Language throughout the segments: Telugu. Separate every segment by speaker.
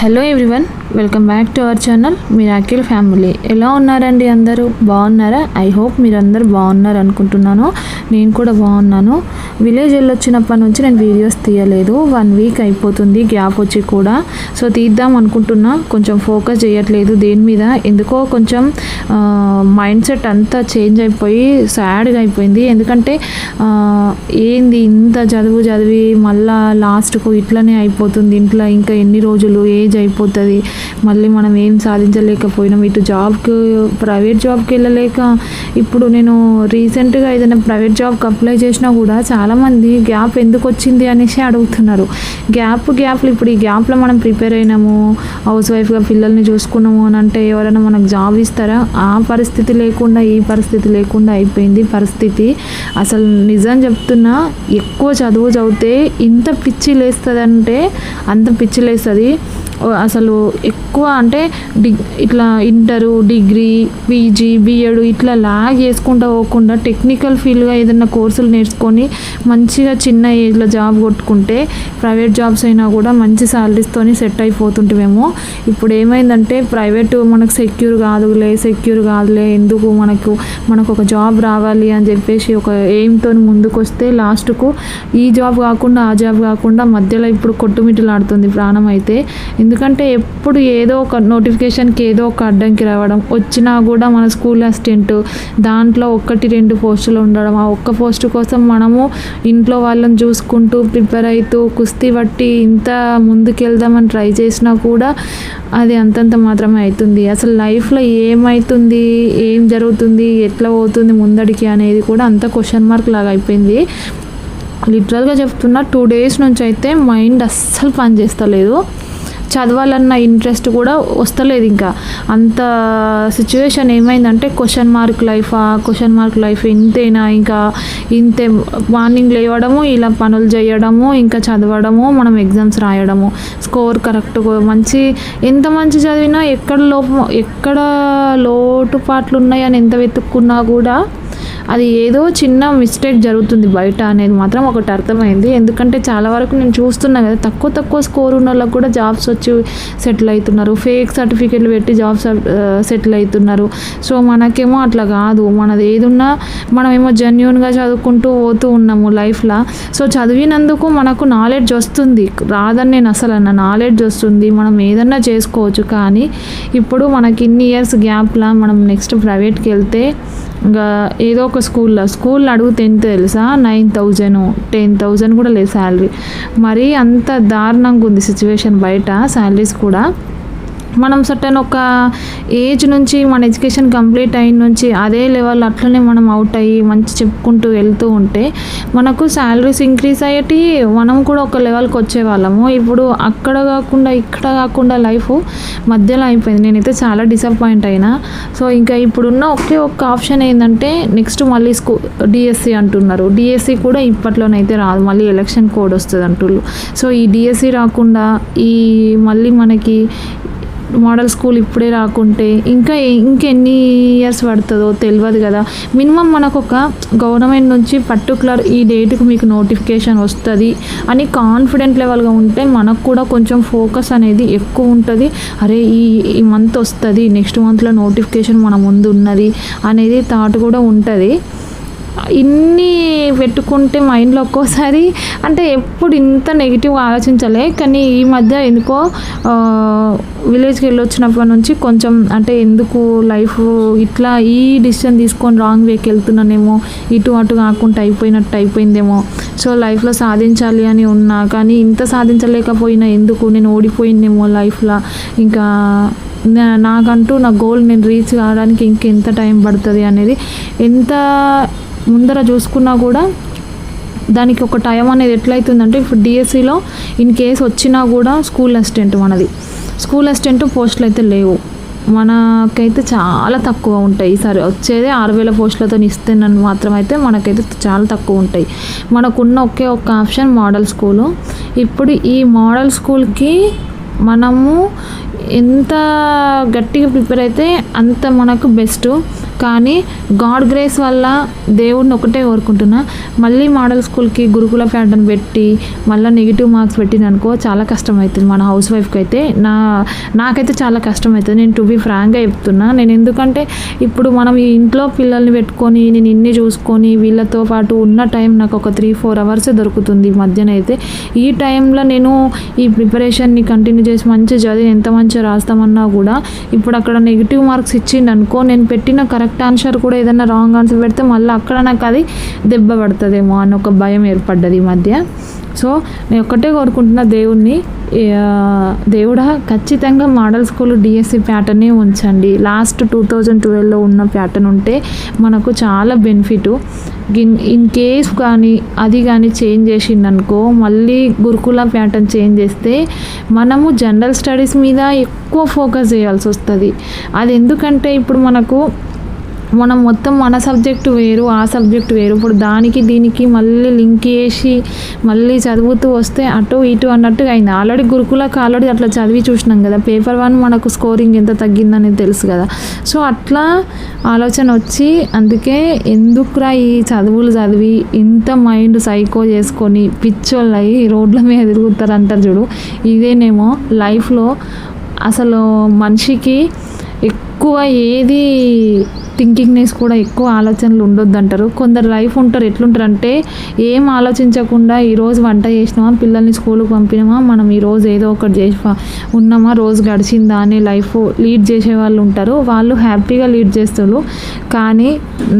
Speaker 1: hello everyone. Welcome back to our channel miracle family ఎలా ఉన్నారండి అందరూ? బాగున్నారా? ఐ హోప్ మీరందరూ బాగున్నారు అనుకుంటున్నాను. నేను కూడా బాగున్నాను. విలేజ్ వెళ్ళొచ్చినప్పటి నుంచి నేను వీడియోస్ తీయలేదు. వన్ వీక్ అయిపోతుంది గ్యాప్ వచ్చి కూడా. సో తీద్దాం అనుకుంటున్నా. కొంచెం ఫోకస్ చేయట్లేదు దేని మీద. ఎందుకో కొంచెం మైండ్ సెట్ అంతా చేంజ్ అయిపోయి సాడ్గా అయిపోయింది. ఎందుకంటే ఏంది ఇంత చదువు చదివి మళ్ళా లాస్ట్కు ఇట్లనే అయిపోతుంది. ఇంట్లో ఇంకా ఎన్ని రోజులు ఏజ్ అయిపోతుంది. మళ్ళీ మనం ఏం సాధించలేకపోయినాం. ఇటు జాబ్కి ప్రైవేట్ జాబ్కి వెళ్ళలేక ఇప్పుడు నేను రీసెంట్గా ఏదైనా ప్రైవేట్ జాబ్కి అప్లై చేసినా కూడా చాలామంది గ్యాప్ ఎందుకు వచ్చింది అనేసి అడుగుతున్నారు. గ్యాప్ గ్యాప్లు ఇప్పుడు ఈ గ్యాప్లో మనం ప్రిపేర్ అయినాము హౌస్ వైఫ్గా పిల్లల్ని చూసుకున్నాము అని అంటే ఎవరైనా మనకు జాబ్ ఇస్తారా? ఆ పరిస్థితి లేకుండా ఈ పరిస్థితి లేకుండా అయిపోయింది పరిస్థితి. అసలు నిజం చెప్తున్నా ఎక్కువ చదువు చదివితే ఇంత పిచ్చి లేస్తుందంటే అంత పిచ్చి లేస్తుంది. అసలు ఎక్కువ అంటే డిగ్ ఇట్లా ఇంటరు డిగ్రీ పీజీ బీఎడ్ ఇట్లా లాగ్ చేసుకుంటూ పోకుండా టెక్నికల్ ఫీల్డ్గా ఏదైనా కోర్సులు నేర్చుకొని మంచిగా చిన్న ఏజ్లో జాబ్ కొట్టుకుంటే ప్రైవేట్ జాబ్స్ అయినా కూడా మంచి సాలరీస్తోని సెట్ అయిపోతుంటేమేమో ఇప్పుడు ఏమైందంటే ప్రైవేట్ మనకు సెక్యూర్ కాదులే సెక్యూర్ కాదులే ఎందుకు మనకు మనకు ఒక జాబ్ రావాలి అని చెప్పేసి ఒక ఎయిమ్తో ముందుకు వస్తే లాస్ట్కు ఈ జాబ్ కాకుండా ఆ జాబ్ కాకుండా మధ్యలో ఇప్పుడు కొట్టుమిట్టులాడుతుంది ప్రాణం అయితే. ఎందుకంటే ఎప్పుడు ఏదో ఒక నోటిఫికేషన్కి ఏదో ఒక అడ్డంకి రావడం వచ్చినా కూడా మన స్కూల్ అసిస్టెంట్ దాంట్లో ఒకటి రెండు పోస్టులు ఉండడం. ఆ ఒక్క పోస్ట్ కోసం మనము ఇంట్లో వాళ్ళని చూసుకుంటూ ప్రిపేర్ అవుతూ కుస్తీ పట్టి ఇంత ముందుకెళ్దామని ట్రై చేసినా కూడా అది అంతంత మాత్రమే అవుతుంది. అసలు లైఫ్లో ఏమవుతుంది ఏం జరుగుతుంది ఎట్లా పోతుంది ముందడికి అనేది కూడా అంత క్వశ్చన్ మార్క్ లాగా అయిపోయింది. లిటరల్గా చెప్తున్నా టూ డేస్ నుంచి అయితే మైండ్ అస్సలు పనిచేస్తలేదు చదవాలన్న ఇంట్రెస్ట్ కూడా వస్తలేదు ఇంకా. అంత సిచ్యువేషన్ ఏమైందంటే క్వశ్చన్ మార్క్ లైఫా క్వశ్చన్ మార్క్ లైఫ్ ఇంతేనా ఇంకా? ఇంతే మార్నింగ్ లేవడము ఇలా పనులు చేయడము ఇంకా చదవడము మనం ఎగ్జామ్స్ రాయడము. స్కోర్ కరెక్ట్ మంచి ఎంత మంచి చదివినా ఎక్కడ లోపం ఎక్కడ లోటుపాట్లు ఉన్నాయని ఎంత వెతుక్కున్నా కూడా అది ఏదో చిన్న మిస్టేక్ జరుగుతుంది బయట అనేది మాత్రం ఒకటి అర్థమైంది. ఎందుకంటే చాలా వరకు నేను చూస్తున్నా కదా తక్కువ తక్కువ స్కోర్ ఉన్న వాళ్ళకి కూడా జాబ్స్ వచ్చి సెటిల్ అవుతున్నారు ఫేక్ సర్టిఫికెట్లు పెట్టి జాబ్స్ సెటిల్ అవుతున్నారు సో మనకేమో అట్లా కాదు. మనది ఏదున్నా మనమేమో జెన్యున్గా చదువుకుంటూ పోతూ ఉన్నాము లైఫ్లో సో చదివినందుకు మనకు నాలెడ్జ్ వస్తుంది. రాదని నేను అసలు అన్న నాలెడ్జ్ వస్తుంది. మనం ఏదన్నా చేసుకోవచ్చు కానీ ఇప్పుడు మనకి ఇన్ని ఇయర్స్ గ్యాప్లా మనం నెక్స్ట్ ప్రైవేట్కి వెళ్తే ఇంకా ఏదో ఒక స్కూల్లో స్కూల్ అడుగుతే ఎంత తెలుసా? నైన్ థౌజండ్ టెన్ థౌజండ్ కూడా లేదు శాలరీ. మరీ అంత దారుణంగా ఉంది సిచ్యువేషన్ బయట శాలరీస్ కూడా. మనం సర్టన్ ఒక ఏజ్ నుంచి మన ఎడ్యుకేషన్ కంప్లీట్ అయిన నుంచి అదే లెవెల్ అట్లనే మనం అవుట్ అయ్యి మంచి చెప్పుకుంటూ వెళ్తూ ఉంటే మనకు శాలరీస్ ఇంక్రీజ్ అయ్యేటి మనం కూడా ఒక లెవెల్కి వచ్చేవాళ్ళము ఇప్పుడు అక్కడ కాకుండా ఇక్కడ కాకుండా లైఫ్ మధ్యలో అయిపోయింది. నేనైతే చాలా డిసప్పాయింట్ అయినా. సో ఇంకా ఇప్పుడున్న ఒకే ఒక్క ఆప్షన్ ఏంటంటే నెక్స్ట్ మళ్ళీ స్కూ డిఎస్సి అంటున్నారు. డిఎస్సి కూడా ఇప్పట్లోనైతే రాదు. మళ్ళీ ఎలక్షన్ కోడ్ వస్తుంది అంటున్నారు సో ఈ డిఎస్సి రాకుండా ఈ మళ్ళీ మనకి మోడల్ స్కూల్ ఇప్పుడే రాకుంటే ఇంకా ఇంకెన్ని ఇయర్స్ పడుతుందో తెలియదు కదా. మినిమం మనకు ఒక గవర్నమెంట్ నుంచి పర్టికులర్ ఈ డేట్కి మీకు నోటిఫికేషన్ వస్తుంది అని కాన్ఫిడెంట్ లెవెల్గా ఉంటే మనకు కూడా కొంచెం ఫోకస్ అనేది ఎక్కువ ఉంటుంది. అరే ఈ ఈ మంత్ వస్తుంది నెక్స్ట్ మంత్లో నోటిఫికేషన్ మన ముందు ఉన్నది అనేది థాట్ కూడా ఉంటుంది. ఇన్ని పెట్టుకుంటే మైండ్లో ఒక్కోసారి అంటే ఎప్పుడు ఇంత నెగిటివ్ ఆలోచించలే. కానీ ఈ మధ్య ఎందుకో విలేజ్కి వెళ్ళి వచ్చినప్పటి నుంచి కొంచెం అంటే ఎందుకు లైఫ్ ఇట్లా ఈ డిసిషన్ తీసుకొని రాంగ్ వేకి వెళ్తున్నానేమో ఇటు అటు కాకుండా అయిపోయినట్టు అయిపోయిందేమో. సో లైఫ్లో సాధించాలి అని ఉన్నా కానీ ఇంత సాధించలేకపోయినా ఎందుకు? నేను ఓడిపోయిందేమో లైఫ్లో. ఇంకా నాకంటూ నా గోల్ నేను రీచ్ కావడానికి ఇంకెంత టైం పడుతుంది అనేది ఎంత ముందర చూసుకున్నా కూడా దానికి ఒక టైం అనేది ఎట్లయితుందంటే ఇప్పుడు డిఎస్సిలో ఇన్ కేస్ వచ్చినా కూడా స్కూల్ అసిస్టెంట్ మనది. స్కూల్ అసిస్టెంట్ పోస్టులు అయితే లేవు. మనకైతే చాలా తక్కువ ఉంటాయి. సరే వచ్చేదే ఆరు వేల పోస్టులతో ఇస్తేనని మాత్రం అయితే మనకైతే చాలా తక్కువ ఉంటాయి. మనకున్న ఒకే ఒక్క ఆప్షన్ మోడల్ స్కూలు. ఇప్పుడు ఈ మోడల్ స్కూల్కి మనము ఎంత గట్టిగా ప్రిపేర్ అయితే అంత మనకు బెస్ట్. కానీ గాడ్ గ్రేస్ వల్ల దేవుడిని ఒకటే కోరుకుంటున్నా. మళ్ళీ మోడల్ స్కూల్కి గురుకుల ప్యాటర్న్ పెట్టి మళ్ళీ నెగిటివ్ మార్క్స్ పెట్టింది అనుకో చాలా కష్టం అవుతుంది మన హౌస్ వైఫ్కి అయితే నా నాకైతే చాలా కష్టం అవుతుంది నేను టు బీ ఫ్రాంక్గా చెప్తున్నా. నేను ఎందుకంటే ఇప్పుడు మనం ఈ ఇంట్లో పిల్లల్ని పెట్టుకొని నేను ఇన్ని చూసుకొని వీళ్ళతో పాటు ఉన్న టైం నాకు ఒక త్రీ ఫోర్ అవర్స్ దొరుకుతుంది ఈ మధ్యన అయితే. ఈ టైంలో నేను ఈ ప్రిపరేషన్ని కంటిన్యూ చేసి మంచిగా చదివి ఎంత మంచిగా రాస్తామన్నా కూడా ఇప్పుడు అక్కడ నెగిటివ్ మార్క్స్ ఇచ్చిండనుకో నేను పెట్టిన కరెక్ట్ ఆన్సర్ కూడా ఏదైనా రాంగ్ ఆన్సర్ పెడితే మళ్ళీ అక్కడ నాకు అది దెబ్బ పడుతుందేమో అని ఒక భయం ఏర్పడ్డది ఈ మధ్య. సో నేను ఒక్కటే కోరుకుంటున్న దేవుణ్ణి దేవుడా ఖచ్చితంగా మోడల్ స్కూల్ డిఎస్సి ప్యాటర్నే ఉంచండి. లాస్ట్ టూ థౌజండ్ ట్వెల్వ్లో ఉన్న ప్యాటర్న్ ఉంటే మనకు చాలా బెనిఫిట్. ఇన్ ఇన్ కేస్ కానీ అది కానీ చేంజ్ చేసిండనుకో మళ్ళీ గురుకుల ప్యాటర్న్ చేంజ్ చేస్తే మనము జనరల్ స్టడీస్ మీద ఎక్కువ ఫోకస్ చేయాల్సి వస్తుంది. అది ఎందుకంటే ఇప్పుడు మనకు మనం మొత్తం మన సబ్జెక్టు వేరు ఆ సబ్జెక్ట్ వేరు. ఇప్పుడు దానికి దీనికి మళ్ళీ లింక్ చేసి మళ్ళీ చదువుతూ వస్తే అటు ఇటు అన్నట్టుగా అయింది. ఆల్రెడీ గురుకులకు ఆల్రెడీ అట్లా చదివి చూసినాం కదా. పేపర్ వన్ మనకు స్కోరింగ్ ఎంత తగ్గిందనేది తెలుసు కదా. సో అట్లా ఆలోచన వచ్చి అందుకే ఎందుకురా ఈ చదువులు చదివి ఇంత మైండ్ సైకో చేసుకొని పిచ్చోళ్ళు అయ్యి రోడ్ల మీద తిరుగుతారు అంటారు చూడు. ఇదేనేమో లైఫ్లో అసలు మనిషికి ఎక్కువ ఏది థింకింగ్నెస్ కూడా ఎక్కువ ఆలోచనలు ఉండొద్దు అంటారు కొందరు లైఫ్ ఉంటారు ఎట్లుంటారు అంటే ఏం ఆలోచించకుండా ఈరోజు వంట చేసినామా పిల్లల్ని స్కూల్కి పంపినామా మనం ఈరోజు ఏదో ఒకటి చేసి ఉన్నామా రోజు గడిచిందా అనే లైఫ్ లీడ్ చేసే వాళ్ళు ఉంటారు. వాళ్ళు హ్యాపీగా లీడ్ చేస్తారు. కానీ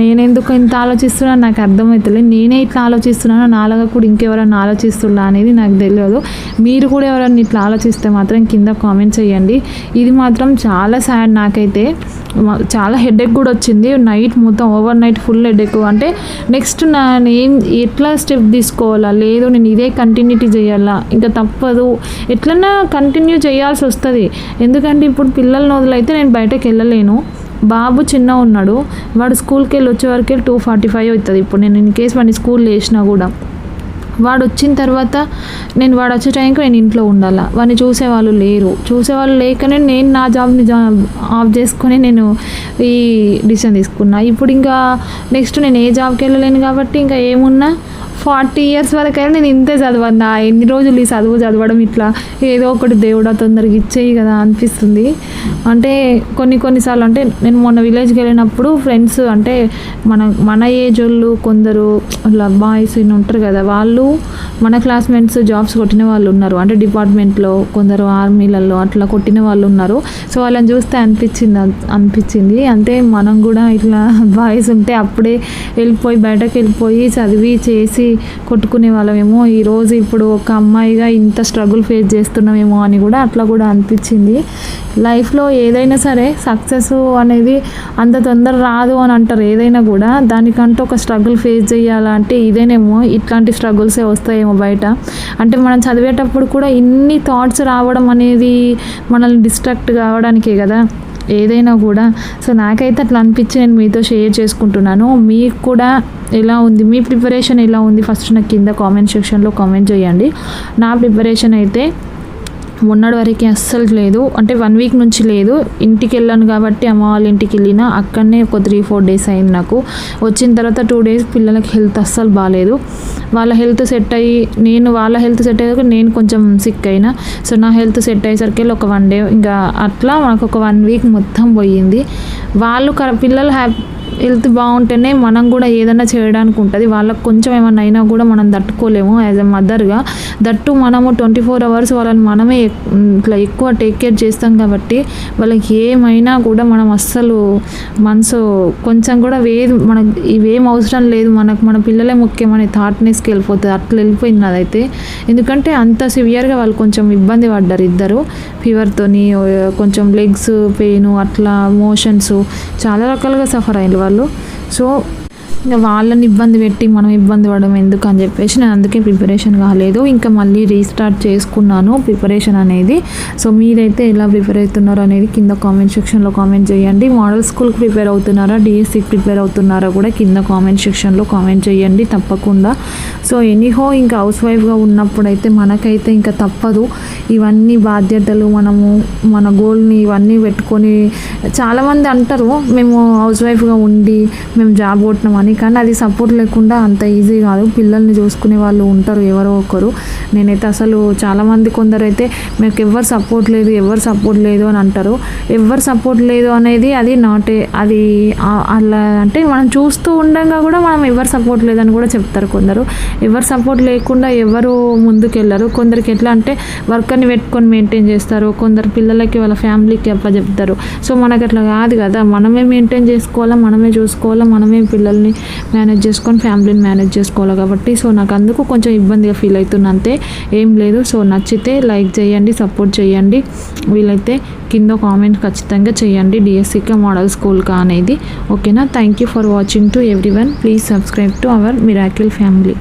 Speaker 1: నేనెందుకు ఇంత ఆలోచిస్తున్నా నాకు అర్థమవుతలేదు నేనే ఇట్లా ఆలోచిస్తున్నానో నాలుగా కూడా ఇంకెవరైనా ఆలోచిస్తున్నా అనేది నాకు తెలియదు. మీరు కూడా ఎవరైనా ఇట్లా ఆలోచిస్తే మాత్రం కింద కామెంట్ చేయండి. ఇది మాత్రం చాలా సాడ్ నాకైతే. అయితే చాలా హెడేక్ కూడా వచ్చింది. నైట్ మొత్తం ఓవర్ నైట్ ఫుల్ హెడేక్ అంటే నెక్స్ట్ నా ఏం ఎట్లా స్టెప్ తీసుకోవాలా? లేదు నేను ఇదే కంటిన్యూటీ చేయాలా? ఇంకా తప్పదు. ఎట్లన్నా కంటిన్యూ చేయాల్సి వస్తుంది. ఎందుకంటే ఇప్పుడు పిల్లల నోదులైతే నేను బయటకు వెళ్ళలేను. బాబు చిన్న ఉన్నాడు. వాడు స్కూల్కి వెళ్ళి వచ్చే వరకే టూ ఫార్టీ ఫైవ్ అవుతుంది. ఇప్పుడు నేను ఇన్ కేస్ వాడిని స్కూల్ వేసినా కూడా. వాడు వచ్చిన తర్వాత నేను వాడు వచ్చే టైంకి నేను ఇంట్లో ఉండాలా? వాడిని చూసేవాళ్ళు లేరు. చూసేవాళ్ళు లేకనే నేను నా జాబ్ని జాబ్ ఆఫ్ చేసుకొని నేను ఈ డిసిషన్ తీసుకున్నా. ఇప్పుడు ఇంకా నెక్స్ట్ నేను ఏ జాబ్కి వెళ్ళలేను కాబట్టి ఇంకా ఏమున్నా ఫార్టీ ఇయర్స్ వరకు నేను ఇంతే చదవన్నా. ఎన్ని రోజులు ఈ చదువు చదవడం ఇట్లా? ఏదో ఒకటి దేవుడా తొందరగా ఇచ్చేయి కదా అనిపిస్తుంది. అంటే కొన్ని కొన్నిసార్లు అంటే నేను మొన్న విలేజ్కి వెళ్ళినప్పుడు ఫ్రెండ్స్ అంటే మన మన ఏజ్ వాళ్ళు కొందరు అట్లా బాయ్స్ ఉంటారు కదా వాళ్ళు మన క్లాస్మేట్స్ జాబ్స్ కొట్టిన వాళ్ళు ఉన్నారు. అంటే డిపార్ట్మెంట్లో కొందరు ఆర్మీలలో అట్లా కొట్టిన వాళ్ళు ఉన్నారు. సో వాళ్ళని చూస్తే అనిపించింది అనిపించింది. అంటే మనం కూడా ఇట్లా బాయ్స్ ఉంటే అప్పుడే వెళ్ళిపోయి బయటకు వెళ్ళిపోయి చదివి చేసి కొట్టుకునే వాళ్ళమేమో. ఈరోజు ఇప్పుడు ఒక అమ్మాయిగా ఇంత స్ట్రగుల్ ఫేస్ చేస్తున్నామేమో అని కూడా అట్లా కూడా అనిపించింది. లైఫ్లో ఏదైనా సరే సక్సెస్ అనేది అంత తొందర రాదు అని అంటారు. ఏదైనా కూడా దానికంటూ ఒక స్ట్రగుల్ ఫేస్ చేయాలంటే ఇదేనేమో ఇట్లాంటి స్ట్రగుల్సే ఉంటాయేమో బయట. అంటే మనం చదివేటప్పుడు కూడా ఇన్ని థాట్స్ రావడం అనేది మనల్ని డిస్ట్రాక్ట్ కావడానికే కదా ఏదైనా కూడా. సో నాకైతే అట్లా అనిపించి నేను మీతో షేర్ చేసుకుంటున్నాను. మీకు కూడా ఎలా ఉంది? మీ ప్రిపరేషన్ ఎలా ఉంది? ఫస్ట్ నాకు కింద కామెంట్ సెక్షన్లో కామెంట్ చేయండి. నా ప్రిపరేషన్ అయితే మొన్నటి వరకు అస్సలు లేదు. అంటే వన్ వీక్ నుంచి లేదు. ఇంటికి వెళ్ళాను కాబట్టి అమ్మ వాళ్ళ ఇంటికి వెళ్ళిన అక్కడనే ఒక త్రీ ఫోర్ డేస్ అయింది నాకు. వచ్చిన తర్వాత టూ డేస్ పిల్లలకి హెల్త్ అస్సలు బాగాలేదు వాళ్ళ హెల్త్ సెట్ అయ్యి నేను వాళ్ళ హెల్త్ సెట్ అయ్యాక నేను కొంచెం సిక్ అయినా. సో నా హెల్త్ సెట్ అయ్యేసరికి ఒక వన్ డే ఇంకా అట్లా మనకు ఒక వన్ వీక్ మొత్తం పోయింది. వాళ్ళు కర- పిల్లలు హ్యాపీ హెల్త్ బాగుంటేనే మనం కూడా ఏదైనా చేయడానికి ఉంటుంది. వాళ్ళకి కొంచెం ఏమన్నా అయినా కూడా మనం తట్టుకోలేము యాజ్ ఎ మదర్గా. దట్టు మనము ట్వంటీ ఫోర్ అవర్స్ వాళ్ళని మనమే ఇట్లా ఎక్కువ టేక్ కేర్ చేస్తాం కాబట్టి వాళ్ళకి ఏమైనా కూడా మనం అస్సలు మనసు కొంచెం కూడా వేది మనకి ఇవేం అవసరం లేదు. మనకు మన పిల్లలే ముఖ్యమనే థాట్నెస్కి వెళ్ళిపోతుంది. అట్లా వెళ్ళిపోయింది అదైతే ఎందుకంటే అంత సివియర్గా వాళ్ళు కొంచెం ఇబ్బంది పడ్డారు ఇద్దరు. ఫీవర్తోని కొంచెం లెగ్స్ పెయిన్ అట్లా మోషన్స్ చాలా రకాలుగా సఫర్ అయ్యారు వాళ్ళు. సో ఇంకా వాళ్ళని ఇబ్బంది పెట్టి మనం ఇబ్బంది పడడం ఎందుకు అని చెప్పేసి నేను అందుకే ప్రిపరేషన్ కాలేదు. ఇంకా మళ్ళీ రీస్టార్ట్ చేసుకున్నాను ప్రిపరేషన్ అనేది. సో మీరైతే ఎలా ప్రిపేర్ అవుతున్నారో అనేది కింద కామెంట్ సెక్షన్లో కామెంట్ చేయండి. మోడల్ స్కూల్కి ప్రిపేర్ అవుతున్నారా? డిఎస్సికి ప్రిపేర్ అవుతున్నారా కూడా కింద కామెంట్ సెక్షన్లో కామెంట్ చేయండి తప్పకుండా. సో ఎనీహో ఇంకా హౌస్ వైఫ్గా ఉన్నప్పుడైతే మనకైతే ఇంకా తప్పదు. ఇవన్నీ బాధ్యతలు మనము మన గోల్ని ఇవన్నీ పెట్టుకొని చాలామంది అంటారు మేము హౌస్ వైఫ్గా ఉండి మేము జాబ్ కొట్టినామని. కానీ అది సపోర్ట్ లేకుండా అంత ఈజీ కాదు. పిల్లల్ని చూసుకునే వాళ్ళు ఉంటారు ఎవరో ఒకరు. నేనైతే అసలు చాలామంది కొందరు అయితే మీకు ఎవరు సపోర్ట్ లేదు ఎవరు సపోర్ట్ లేదు అని అంటారు. ఎవరు సపోర్ట్ లేదు అనేది అది నాటే అది అలా అంటే మనం చూస్తూ ఉండగా కూడా మనం ఎవరు సపోర్ట్ లేదని కూడా చెప్తారు కొందరు. ఎవరు సపోర్ట్ లేకుండా ఎవరు ముందుకెళ్ళరు. కొందరికి ఎట్లా అంటే వర్క్ ఒక్కరిని పెట్టుకొని మెయింటైన్ చేస్తారు. కొందరు పిల్లలకి వాళ్ళ ఫ్యామిలీకి అప్పచెప్తారు సో మనకు అట్లా కాదు కదా. మనమే మెయింటైన్ చేసుకోవాలా? మనమే చూసుకోవాలా? మనమే పిల్లల్ని మేనేజ్ చేసుకొని ఫ్యామిలీని మేనేజ్ చేసుకోవాలి కాబట్టి? సో నాకు అందుకు కొంచెం ఇబ్బందిగా ఫీల్ అవుతున్నా అంతే. ఏం లేదు. సో నచ్చితే లైక్ చేయండి సపోర్ట్ చేయండి. వీలైతే కింద కామెంట్ ఖచ్చితంగా చేయండి. డిఎస్సీకే మోడల్ స్కూల్కా అనేది. ఓకేనా thank you for watching to everyone please subscribe to our miracle family